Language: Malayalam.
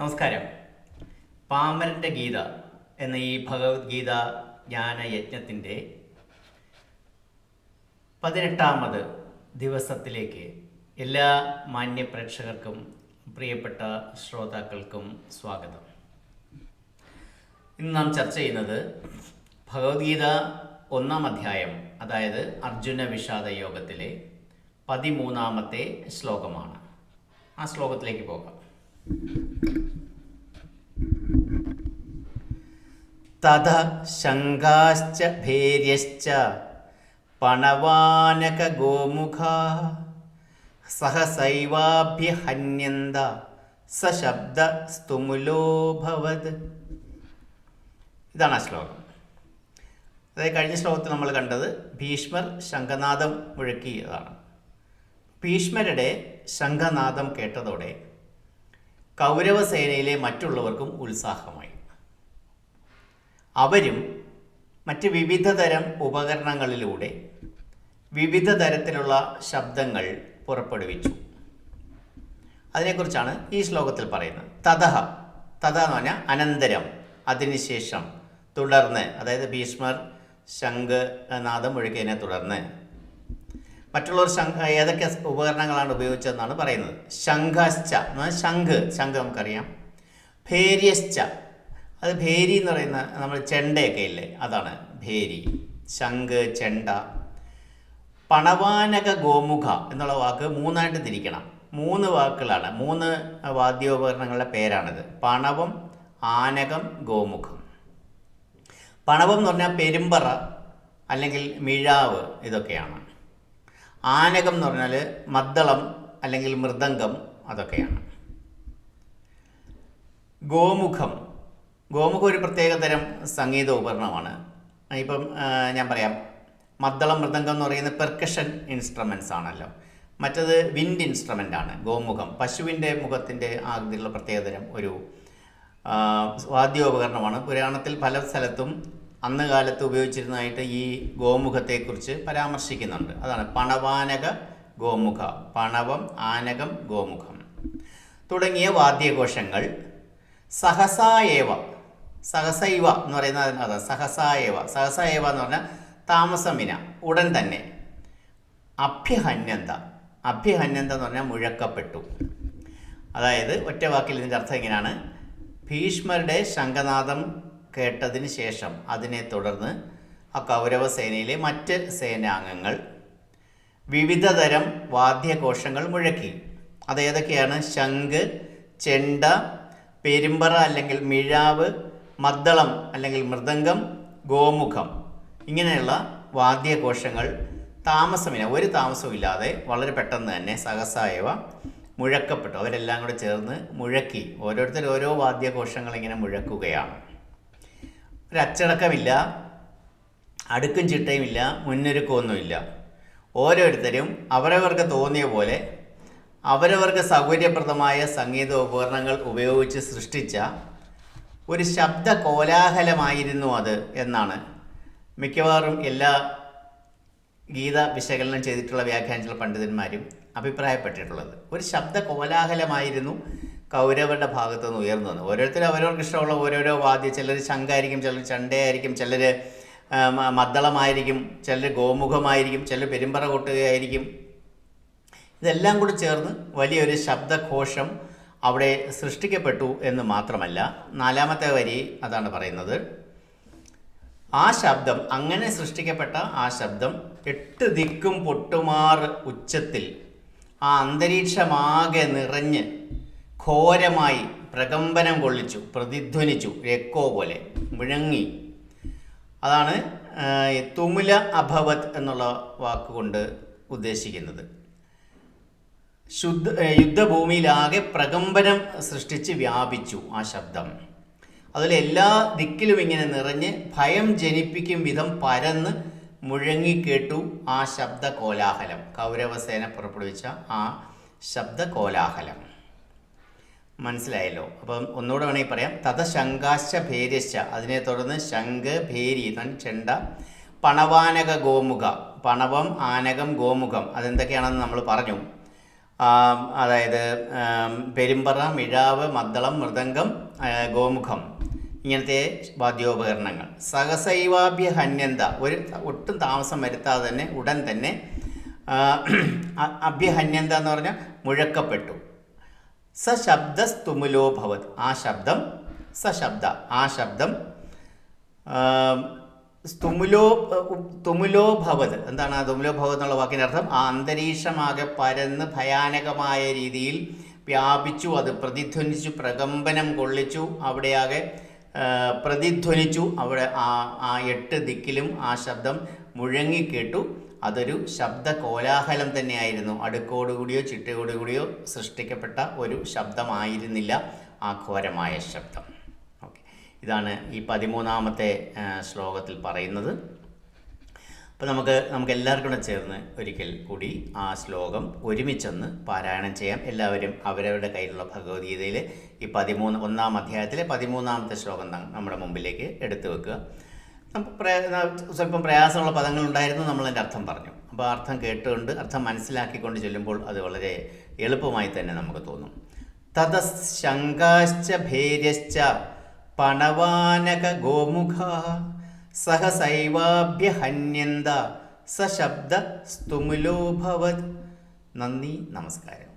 നമസ്കാരം. പാമരന്റെ ഗീത എന്ന ഈ ഭഗവത്ഗീത ജ്ഞാന യജ്ഞത്തിന്റെ പതിനെട്ടാമത് ദിവസത്തിലേക്ക് എല്ലാ മാന്യ പ്രേക്ഷകർക്കും പ്രിയപ്പെട്ട ശ്രോതാക്കൾക്കും സ്വാഗതം. ഇന്ന് നാം ചർച്ച ചെയ്യുന്നത് ഭഗവത്ഗീത ഒന്നാം അധ്യായം അതായത് അർജുന വിഷാദ യോഗത്തിലെ പതിമൂന്നാമത്തെ ശ്ലോകമാണ്. ആ ശ്ലോകത്തിലേക്ക് പോകാം. തഥ ശങ്കാശ്ച ഭേര്യശ്ച പണവാനക ഗോമുഖ സഹസൈവാഭ്യഹന്യന്ത സശബ്ദ സ്തുമുലോഭവത്. ഇതാണ് ആ ശ്ലോകം. അതായത് കഴിഞ്ഞ ശ്ലോകത്തിൽ നമ്മൾ കണ്ടത് ഭീഷ്മർ ശംഖനാഥം മുഴക്കിയതാണ്. ഭീഷ്മരുടെ ശംഖനാഥം കേട്ടതോടെ കൗരവസേനയിലെ മറ്റുള്ളവർക്കും ഉത്സാഹമായി. അവരും മറ്റ് വിവിധ തരം ഉപകരണങ്ങളിലൂടെ വിവിധ തരത്തിലുള്ള ശബ്ദങ്ങൾ പുറപ്പെടുവിച്ചു. അതിനെക്കുറിച്ചാണ് ഈ ശ്ലോകത്തിൽ പറയുന്നത്. തതഹ തഥ എന്ന് പറഞ്ഞാൽ അനന്തരം അതിനുശേഷം തുടർന്ന് അതായത് ഭീഷ്മർ ശംഖ് നാദം ഒഴുകിയതിനെ തുടർന്ന്. മറ്റുള്ളവർ ശംഖ ഏതൊക്കെ ഉപകരണങ്ങളാണ് ഉപയോഗിച്ചതെന്നാണ് പറയുന്നത്. ശംഖശ്ച എന്ന് പറഞ്ഞാൽ ശംഖ്. ശംഖ് നമുക്കറിയാം. ഭേര്യശ്ച. അത് ഭേരി എന്ന് പറയുന്ന നമ്മൾ ചെണ്ടയൊക്കെ ഇല്ലേ? അതാണ് ഭേരി. ശംഖ് ചെണ്ട. പണവാനക ഗോമുഖ എന്നുള്ള വാക്ക് മൂന്നായിട്ട് തിരിക്കണം. മൂന്ന് വാക്കുകളാണ്. മൂന്ന് വാദ്യോപകരണങ്ങളുടെ പേരാണിത്. പണവം ആനകം ഗോമുഖം. പണവം എന്ന് പറഞ്ഞാൽ പെരുമ്പറ അല്ലെങ്കിൽ മിഴാവ് ഇതൊക്കെയാണ്. ആനകം എന്ന് പറഞ്ഞാൽ മദ്ദളം അല്ലെങ്കിൽ മൃദംഗം അതൊക്കെയാണ്. ഗോമുഖം. ഗോമുഖം ഒരു പ്രത്യേക തരം സംഗീത ഉപകരണമാണ്. ഇപ്പം ഞാൻ പറയാം. മദ്ദളം മൃദംഗം എന്ന് പറയുന്നത് പെർക്കഷൻ ഇൻസ്ട്രുമെൻസ് ആണല്ലോ. മറ്റത് വിൻഡ് ഇൻസ്ട്രുമെന്റ് ആണ് ഗോമുഖം. പശുവിന്റെ മുഖത്തിന്റെ ആകൃതിയിലുള്ള പ്രത്യേകതരം ഒരു വാദ്യോപകരണമാണ് പുരാണത്തിൽ പല സ്ഥലത്തും അന്ന് കാലത്ത് ഉപയോഗിച്ചിരുന്നതായിട്ട് ഈ ഗോമുഖത്തെക്കുറിച്ച് പരാമർശിക്കുന്നുണ്ട്. അതാണ് പണവാനക ഗോമുഖ പണവം ആനകം ഗോമുഖം. തുടങ്ങിയ വാദ്യഘോഷങ്ങൾ സഹസായേവ സഹസൈവ എന്ന് പറയുന്നത് അതിനകത്ത് സഹസായവ. സഹസായവ എന്ന് പറഞ്ഞാൽ താമസമിന ഉടൻ തന്നെ. അഭ്യഹന്യന്ത. അഭ്യഹന്യന്ത എന്ന് പറഞ്ഞാൽ മുഴക്കപ്പെട്ടു. അതായത് ഒറ്റ വാക്കിൽ ഇതിന്റെ അർത്ഥം ഇങ്ങനെയാണ്. ഭീഷ്മരുടെ ശംഖനാഥം കേട്ടതിന് ശേഷം അതിനെ തുടർന്ന് ആ കൗരവ സേനയിലെ മറ്റ് സേനാംഗങ്ങൾ വിവിധ തരം വാദ്യഘോഷങ്ങൾ മുഴക്കി അതേതൊക്കെയാണ് ശംഖ് ചെണ്ട പെരുമ്പറ അല്ലെങ്കിൽ മിഴാവ് മദ്ദളം അല്ലെങ്കിൽ മൃദംഗം ഗോമുഖം ഇങ്ങനെയുള്ള വാദ്യഘോഷങ്ങൾ താമസമില്ല. ഒരു താമസവും ഇല്ലാതെ വളരെ പെട്ടെന്ന് തന്നെ സഹസായവ മുഴക്കപ്പെട്ടു. അവരെല്ലാം കൂടെ ചേർന്ന് മുഴക്കി. ഓരോരുത്തർ ഓരോ വാദ്യഘോഷങ്ങൾ ഇങ്ങനെ മുഴക്കുകയാണ്. ഒരു അച്ചടക്കമില്ല അടുക്കും ചിട്ടയുമില്ല മുന്നൊരുക്കമൊന്നുമില്ല ഓരോരുത്തരും അവരവർക്ക് തോന്നിയ പോലെ അവരവർക്ക് സൗകര്യപ്രദമായ സംഗീത ഉപകരണങ്ങൾ ഉപയോഗിച്ച് സൃഷ്ടിച്ച ഒരു ശബ്ദ കോലാഹലമായിരുന്നു അത് എന്നാണ്. മിക്കവാറും എല്ലാ ഗീത വിശകലനം ചെയ്തിട്ടുള്ള വ്യാഖ്യാനിച്ചുള്ള പണ്ഡിതന്മാരും അഭിപ്രായപ്പെട്ടിട്ടുള്ളത്. ഒരു ശബ്ദ കോലാഹലമായിരുന്നു കൗരവരുടെ ഭാഗത്തു നിന്ന് ഉയർന്നു ഓരോരുത്തരും അവരവർക്ക് ഇഷ്ടമുള്ള ഓരോരോ വാദ്യ. ചിലർ ശങ്കായിരിക്കും ചിലർ ചണ്ടയായിരിക്കും ചിലർ മദ്ദളമായിരിക്കും ചിലർ ഗോമുഖമായിരിക്കും ചിലർ പെരുമ്പറ കൊട്ടുകയായിരിക്കും. ഇതെല്ലാം കൂടി ചേർന്ന് വലിയൊരു ശബ്ദഘോഷം അവിടെ സൃഷ്ടിക്കപ്പെട്ടു എന്ന് മാത്രമല്ല നാലാമത്തെ വരി അതാണ് പറയുന്നത്. ആ ശബ്ദം അങ്ങനെ സൃഷ്ടിക്കപ്പെട്ട ആ ശബ്ദം എട്ട് ദിക്കും പൊട്ടുമാർ ഉച്ചത്തിൽ ആ അന്തരീക്ഷമാകെ നിറഞ്ഞ് ഘോരമായി പ്രകമ്പനം കൊള്ളിച്ചു പ്രതിധ്വനിച്ചു എക്കോ പോലെ മുഴങ്ങി. അതാണ് തുമുല അഭവത് എന്നുള്ള വാക്കുകൊണ്ട് ഉദ്ദേശിക്കുന്നത്. ശുദ്ധ യുദ്ധഭൂമിയിലാകെ പ്രകമ്പനം സൃഷ്ടിച്ച് വ്യാപിച്ചു ആ ശബ്ദം. അതിൽ എല്ലാ ദിക്കിലും ഇങ്ങനെ നിറഞ്ഞ് ഭയം ജനിപ്പിക്കും വിധം പരന്ന് മുഴങ്ങിക്കേട്ടു ആ ശബ്ദ കോലാഹലം കൗരവസേന പുറപ്പെടുവിച്ച ആ ശബ്ദ കോലാഹലം മനസ്സിലായല്ലോ? അപ്പം ഒന്നുകൂടെ വേണമെങ്കിൽ പറയാം. തഥ ശങ്കാശ്ച ഭേര്യശ്ച. അതിനെ തുടർന്ന് ശംഖ് ഭേരി തൻ ചെണ്ട പണവാനക ഗോമുഖ. പണവം ആനകം ഗോമുഖം. അതെന്തൊക്കെയാണെന്ന് നമ്മൾ പറഞ്ഞു. അതായത് പെരുമ്പറ മിഴാവ് മദ്ദളം മൃദംഗം ഗോമുഖം. ഇങ്ങനത്തെ വാദ്യോപകരണങ്ങൾ. സഹസൈവാഭ്യ ഹന്യന്ത. ഒരു ഒട്ടും താമസം വരുത്താതെ തന്നെ ഉടൻ തന്നെ അഭ്യഹന്യന്ത എന്ന് പറഞ്ഞാൽ മുഴക്കപ്പെട്ടു. സ ശബ്ദസ്തുമുലോ ഭവത്. ആ ശബ്ദം സശബ്ദ ആ ശബ്ദം സ്തുമുലോ തുമുലോ ഭവത്. എന്താണ് ആ തുമുലോ ഭവത് എന്നുള്ള വാക്കിന്റെ അർത്ഥം? ആ അന്തരീക്ഷമാകെ പരന്ന് ഭയാനകമായ രീതിയിൽ വ്യാപിച്ചു അത് പ്രതിധ്വനിച്ചു പ്രകമ്പനം കൊള്ളിച്ചു അവിടെയാകെ പ്രതിധ്വനിച്ചു. അവിടെ ആ ആ എട്ട് ദിക്കിലും ആ ശബ്ദം മുഴങ്ങിക്കേട്ടു. അതൊരു ശബ്ദ കോലാഹലം തന്നെയായിരുന്നു. അടുക്കോടുകൂടിയോ ചിട്ടയോടുകൂടിയോ സൃഷ്ടിക്കപ്പെട്ട ഒരു ശബ്ദമായിരുന്നില്ല ആ ഘോരമായ ശബ്ദം. ഇതാണ് ഈ പതിമൂന്നാമത്തെ ശ്ലോകത്തിൽ പറയുന്നത്. അപ്പോൾ നമുക്ക് നമുക്ക് എല്ലാവർക്കും കൂടെ ചേർന്ന് ഒരിക്കൽ കൂടി ആ ശ്ലോകം ഒരുമിച്ചൊന്ന് പാരായണം ചെയ്യാം. എല്ലാവരും അവരവരുടെ കയ്യിലുള്ള ഭഗവത്ഗീതയിൽ ഈ പതിമൂന്ന് ഒന്നാം അധ്യായത്തിലെ പതിമൂന്നാമത്തെ ശ്ലോകം നമ്മുടെ മുമ്പിലേക്ക് എടുത്തു വെക്കുക. നമുക്ക് സ്വല്പം പ്രയാസമുള്ള പദങ്ങളുണ്ടായിരുന്നു നമ്മളതിന്റെ അർത്ഥം പറഞ്ഞു. അപ്പോൾ അർത്ഥം കേട്ടുകൊണ്ട് അർത്ഥം മനസ്സിലാക്കിക്കൊണ്ട് ചൊല്ലുമ്പോൾ അത് വളരെ എളുപ്പമായി തന്നെ നമുക്ക് തോന്നും. തതശങ്കാശ്ച ഭേര്യശ്ച പണവാനക ഗോമുഖ സഹസൈവാഭ്യഹന്യന്ത സശബ്ദ സ്തുമുലോഭവത് നന്ദി നമസ്കാരം.